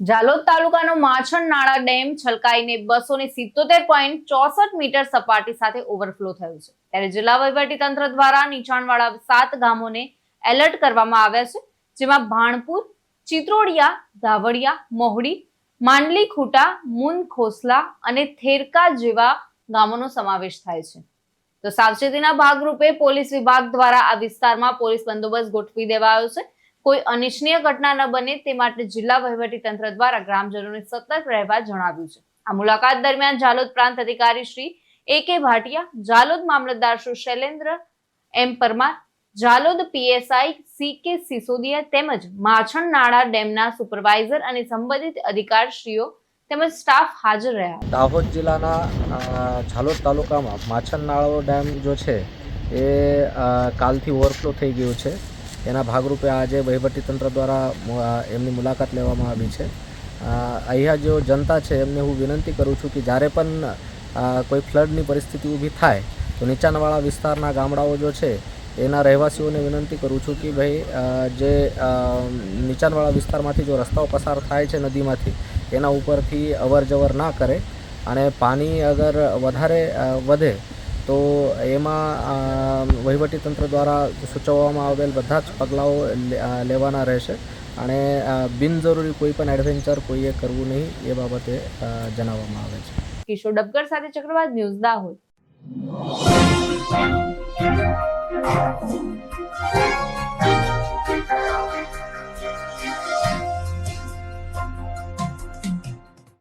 જાલોદ તાલુકાનો માછણ નાળા ડેમ છલકાઈને બસો ને સિત્તોતેર પોઈન્ટ ચોસઠ મીટર સપાટી સાથે ઓવરફ્લો થયું છે. ત્યારે જિલ્લા વહીવટી તંત્ર દ્વારા નીચાણવાળા સાત ગામોને એલર્ટ કરવામાં આવ્યા છે, જેમાં ભાણપુર, ચિત્રોડિયા, ધાવડિયા, મોહડી માંડલી ખૂટા મુન ખોસલા અને થેરકા જેવા ગામોનો સમાવેશ થાય છે. તો સાવચેતીના ભાગરૂપે પોલીસ વિભાગ દ્વારા આ વિસ્તારમાં પોલીસ બંદોબસ્ત ગોઠવી દેવાયો છે. કોઈ અનિચ્છનીય ઘટના ન બને તે માટે જિલ્લા વહીવટી તંત્ર દ્વારા ગ્રામજનોને સતર્ક રહેવા જણાવ્યું છે. આ મુલાકાત દરમિયાન જાલોદ પ્રાંત અધિકારી Shri A K Bhatia Jhalod Mamlatdar Shri Shailendra M Parmar Jhalod PSI C K Sisodiya તેમજ માછણ નાળા ડેમના સુપરવાઇઝર અને સંબંધિત અધિકારીશ્રીઓ તેમજ સ્ટાફ હાજર રહ્યા. દાહોદ જિલ્લાના જાલોદ તાલુકામાં માછણ નાળો ડેમ જો છે, એ કાલથી ઓવરફ્લો થઈ ગયું છે. એના ભાગરૂપે આજે વહીવટીતંત્ર દ્વારા એમની મુલાકાત લેવામાં આવી છે. અહીંયા જો જનતા છે, એમને હું વિનંતી કરું છું કે જ્યારે પણ કોઈ ફ્લડની પરિસ્થિતિ ઊભી થાય, તો નીચાણવાળા વિસ્તારના ગામડાઓ જો છે, એના રહેવાસીઓને વિનંતી કરું છું કે ભાઈ જે નીચાણવાળા વિસ્તારમાંથી જો રસ્તાઓ પસાર થાય છે નદીમાંથી, એના ઉપરથી અવર જવર ના કરે અને પાણી અગર વધારે વધે તો એમાં વહીવટીતંત્ર દ્વારા સૂચવવામાં આવેલ બધા જ પગલાઓ લેવાના રહેશે. અને બિનજરૂરી કોઈ પણ એડવેન્ચર કોઈએ કરવું નહીં એ બાબતે જણાવવામાં આવે છે. કિશોર ડબગર સાથે ચક્રવાત ન્યૂઝ દાહોદ.